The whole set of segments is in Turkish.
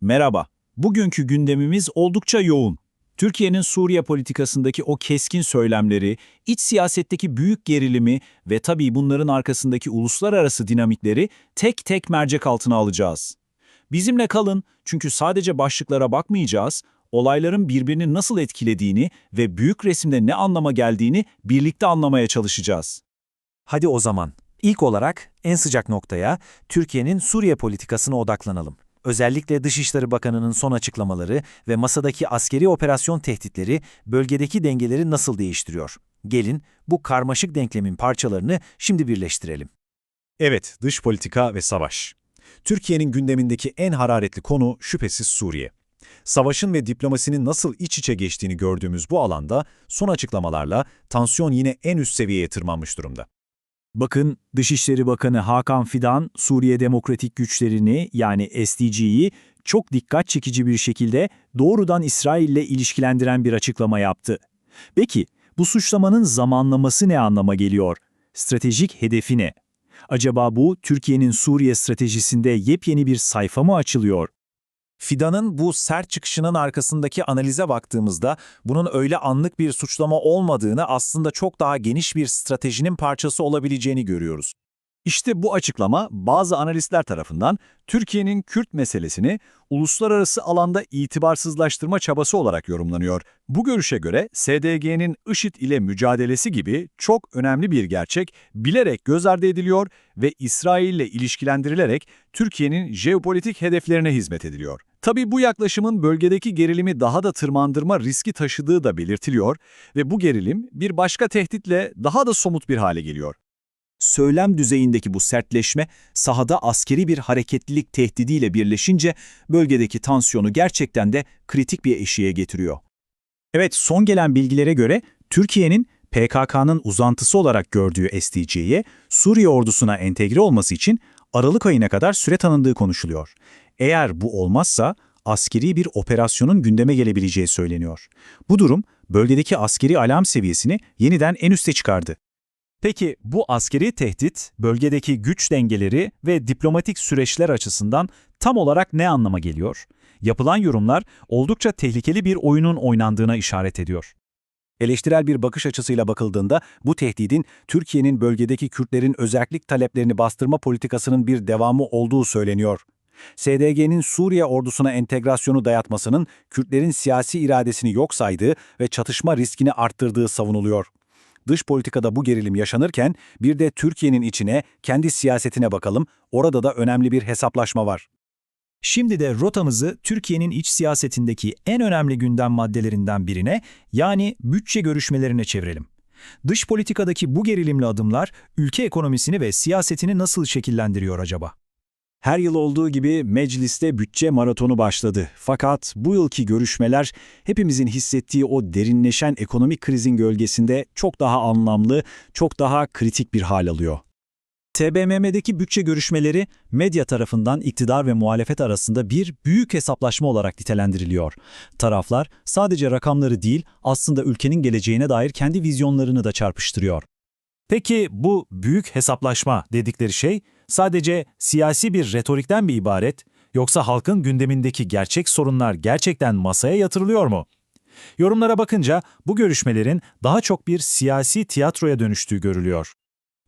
Merhaba. Bugünkü gündemimiz oldukça yoğun. Türkiye'nin Suriye politikasındaki o keskin söylemleri, iç siyasetteki büyük gerilimi ve tabii bunların arkasındaki uluslararası dinamikleri tek tek mercek altına alacağız. Bizimle kalın çünkü sadece başlıklara bakmayacağız, olayların birbirini nasıl etkilediğini ve büyük resimde ne anlama geldiğini birlikte anlamaya çalışacağız. Hadi o zaman ilk olarak en sıcak noktaya Türkiye'nin Suriye politikasına odaklanalım. Özellikle Dışişleri Bakanı'nın son açıklamaları ve masadaki askeri operasyon tehditleri bölgedeki dengeleri nasıl değiştiriyor? Gelin bu karmaşık denklemin parçalarını şimdi birleştirelim. Evet, dış politika ve savaş. Türkiye'nin gündemindeki en hararetli konu şüphesiz Suriye. Savaşın ve diplomasinin nasıl iç içe geçtiğini gördüğümüz bu alanda son açıklamalarla tansiyon yine en üst seviyeye tırmanmış durumda. Bakın Dışişleri Bakanı Hakan Fidan, Suriye Demokratik Güçlerini yani SDG'yi çok dikkat çekici bir şekilde doğrudan İsrail'le ilişkilendiren bir açıklama yaptı. Peki bu suçlamanın zamanlaması ne anlama geliyor? Stratejik hedefi ne? Acaba bu Türkiye'nin Suriye stratejisinde yepyeni bir sayfa mı açılıyor? Fidan'ın bu sert çıkışının arkasındaki analize baktığımızda bunun öyle anlık bir suçlama olmadığını aslında çok daha geniş bir stratejinin parçası olabileceğini görüyoruz. İşte bu açıklama bazı analistler tarafından Türkiye'nin Kürt meselesini uluslararası alanda itibarsızlaştırma çabası olarak yorumlanıyor. Bu görüşe göre SDG'nin IŞİD ile mücadelesi gibi çok önemli bir gerçek bilerek göz ardı ediliyor ve İsrail ile ilişkilendirilerek Türkiye'nin jeopolitik hedeflerine hizmet ediliyor. Tabii bu yaklaşımın bölgedeki gerilimi daha da tırmandırma riski taşıdığı da belirtiliyor ve bu gerilim bir başka tehditle daha da somut bir hale geliyor. Söylem düzeyindeki bu sertleşme sahada askeri bir hareketlilik tehdidiyle birleşince bölgedeki tansiyonu gerçekten de kritik bir eşiğe getiriyor. Evet, son gelen bilgilere göre Türkiye'nin PKK'nın uzantısı olarak gördüğü SDG'ye Suriye ordusuna entegre olması için Aralık ayına kadar süre tanındığı konuşuluyor. Eğer bu olmazsa askeri bir operasyonun gündeme gelebileceği söyleniyor. Bu durum bölgedeki askeri alarm seviyesini yeniden en üste çıkardı. Peki bu askeri tehdit bölgedeki güç dengeleri ve diplomatik süreçler açısından tam olarak ne anlama geliyor? Yapılan yorumlar oldukça tehlikeli bir oyunun oynandığına işaret ediyor. Eleştirel bir bakış açısıyla bakıldığında bu tehdidin Türkiye'nin bölgedeki Kürtlerin özellik taleplerini bastırma politikasının bir devamı olduğu söyleniyor. SDG'nin Suriye ordusuna entegrasyonu dayatmasının Kürtlerin siyasi iradesini yok saydığı ve çatışma riskini arttırdığı savunuluyor. Dış politikada bu gerilim yaşanırken bir de Türkiye'nin içine, kendi siyasetine bakalım, orada da önemli bir hesaplaşma var. Şimdi de rotamızı Türkiye'nin iç siyasetindeki en önemli gündem maddelerinden birine yani bütçe görüşmelerine çevirelim. Dış politikadaki bu gerilimli adımlar ülke ekonomisini ve siyasetini nasıl şekillendiriyor acaba? Her yıl olduğu gibi mecliste bütçe maratonu başladı. Fakat bu yılki görüşmeler hepimizin hissettiği o derinleşen ekonomik krizin gölgesinde çok daha anlamlı, çok daha kritik bir hal alıyor. TBMM'deki bütçe görüşmeleri medya tarafından iktidar ve muhalefet arasında bir büyük hesaplaşma olarak nitelendiriliyor. Taraflar sadece rakamları değil aslında ülkenin geleceğine dair kendi vizyonlarını da çarpıştırıyor. Peki bu büyük hesaplaşma dedikleri şey sadece siyasi bir retorikten bir ibaret yoksa halkın gündemindeki gerçek sorunlar gerçekten masaya yatırılıyor mu? Yorumlara bakınca bu görüşmelerin daha çok bir siyasi tiyatroya dönüştüğü görülüyor.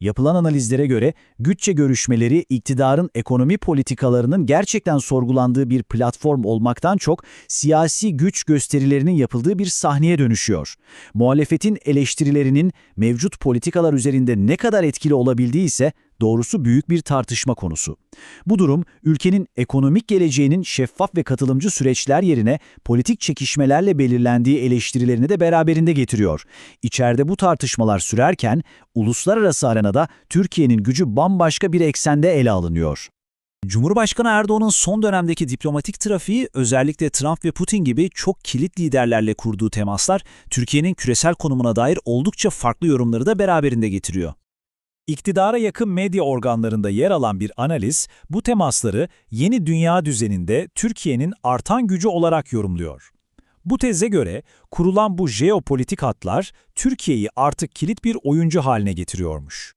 Yapılan analizlere göre bütçe görüşmeleri iktidarın ekonomi politikalarının gerçekten sorgulandığı bir platform olmaktan çok siyasi güç gösterilerinin yapıldığı bir sahneye dönüşüyor. Muhalefetin eleştirilerinin mevcut politikalar üzerinde ne kadar etkili olabildiği ise doğrusu büyük bir tartışma konusu. Bu durum ülkenin ekonomik geleceğinin şeffaf ve katılımcı süreçler yerine politik çekişmelerle belirlendiği eleştirilerini de beraberinde getiriyor. İçeride bu tartışmalar sürerken uluslararası arenada Türkiye'nin gücü bambaşka bir eksende ele alınıyor. Cumhurbaşkanı Erdoğan'ın son dönemdeki diplomatik trafiği özellikle Trump ve Putin gibi çok kilit liderlerle kurduğu temaslar Türkiye'nin küresel konumuna dair oldukça farklı yorumları da beraberinde getiriyor. İktidara yakın medya organlarında yer alan bir analiz, bu temasları yeni dünya düzeninde Türkiye'nin artan gücü olarak yorumluyor. Bu teze göre kurulan bu jeopolitik hatlar Türkiye'yi artık kilit bir oyuncu haline getiriyormuş.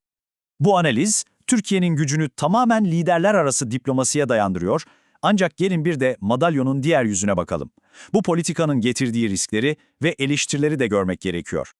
Bu analiz, Türkiye'nin gücünü tamamen liderler arası diplomasiye dayandırıyor, Ancak gelin bir de madalyonun diğer yüzüne bakalım. Bu politikanın getirdiği riskleri ve eleştirileri de görmek gerekiyor.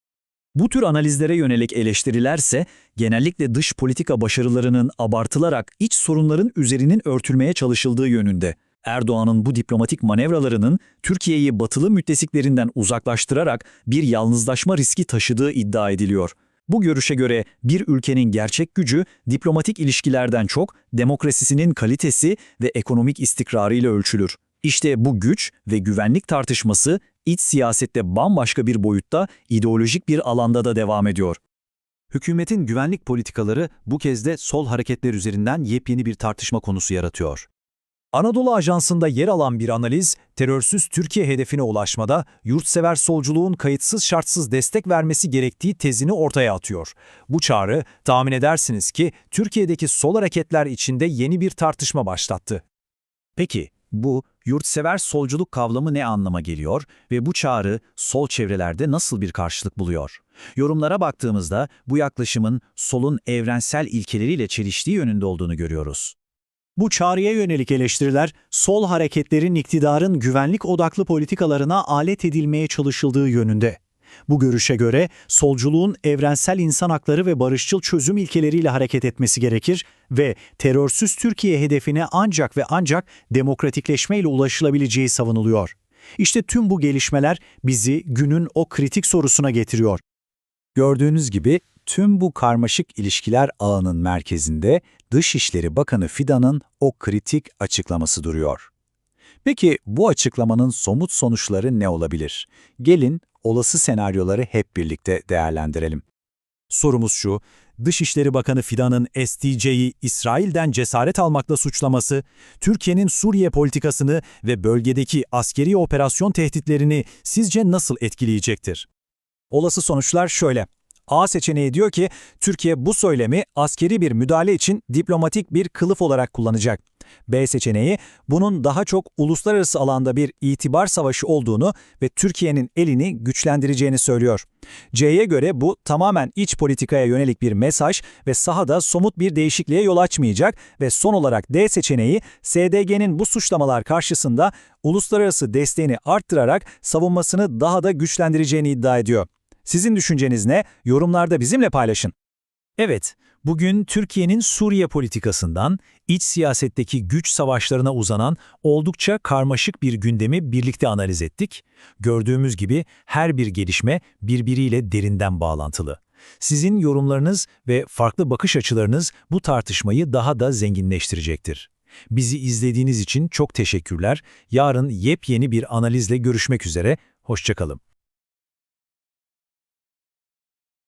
Bu tür analizlere yönelik eleştirilerse genellikle dış politika başarılarının abartılarak iç sorunların üzerinin örtülmeye çalışıldığı yönünde. Erdoğan'ın bu diplomatik manevralarının Türkiye'yi batılı müttesiklerinden uzaklaştırarak bir yalnızlaşma riski taşıdığı iddia ediliyor. Bu görüşe göre bir ülkenin gerçek gücü diplomatik ilişkilerden çok demokrasisinin kalitesi ve ekonomik istikrarıyla ölçülür. İşte bu güç ve güvenlik tartışması iç siyasette bambaşka bir boyutta ideolojik bir alanda da devam ediyor. Hükümetin güvenlik politikaları bu kez de sol hareketler üzerinden yepyeni bir tartışma konusu yaratıyor. Anadolu Ajansı'nda yer alan bir analiz, terörsüz Türkiye hedefine ulaşmada yurtsever solculuğun kayıtsız şartsız destek vermesi gerektiği tezini ortaya atıyor. Bu çağrı, tahmin edersiniz ki Türkiye'deki sol hareketler içinde yeni bir tartışma başlattı. Peki bu yurtsever solculuk kavramı ne anlama geliyor ve bu çağrı sol çevrelerde nasıl bir karşılık buluyor? Yorumlara baktığımızda bu yaklaşımın solun evrensel ilkeleriyle çeliştiği yönünde olduğunu görüyoruz. Bu çağrıya yönelik eleştiriler, sol hareketlerin iktidarın güvenlik odaklı politikalarına alet edilmeye çalışıldığı yönünde. Bu görüşe göre solculuğun evrensel insan hakları ve barışçıl çözüm ilkeleriyle hareket etmesi gerekir ve terörsüz Türkiye hedefine ancak ve ancak demokratikleşmeyle ulaşılabileceği savunuluyor. İşte tüm bu gelişmeler bizi günün o kritik sorusuna getiriyor. Gördüğünüz gibi tüm bu karmaşık ilişkiler ağının merkezinde Dışişleri Bakanı Fidan'ın o kritik açıklaması duruyor. Peki bu açıklamanın somut sonuçları ne olabilir? Gelin olası senaryoları hep birlikte değerlendirelim. Sorumuz şu, Dışişleri Bakanı Fidan'ın SDC'yi İsrail'den cesaret almakla suçlaması, Türkiye'nin Suriye politikasını ve bölgedeki askeri operasyon tehditlerini sizce nasıl etkileyecektir? Olası sonuçlar şöyle. A seçeneği diyor ki Türkiye bu söylemi askeri bir müdahale için diplomatik bir kılıf olarak kullanacak. B seçeneği bunun daha çok uluslararası alanda bir itibar savaşı olduğunu ve Türkiye'nin elini güçlendireceğini söylüyor. C'ye göre bu tamamen iç politikaya yönelik bir mesaj ve sahada somut bir değişikliğe yol açmayacak ve son olarak D seçeneği SDG'nin bu suçlamalar karşısında uluslararası desteğini arttırarak savunmasını daha da güçlendireceğini iddia ediyor. Sizin düşünceniz ne? Yorumlarda bizimle paylaşın. Evet, bugün Türkiye'nin Suriye politikasından iç siyasetteki güç savaşlarına uzanan oldukça karmaşık bir gündemi birlikte analiz ettik. Gördüğümüz gibi her bir gelişme birbiriyle derinden bağlantılı. Sizin yorumlarınız ve farklı bakış açılarınız bu tartışmayı daha da zenginleştirecektir. Bizi izlediğiniz için çok teşekkürler. Yarın yepyeni bir analizle görüşmek üzere. Hoşçakalın.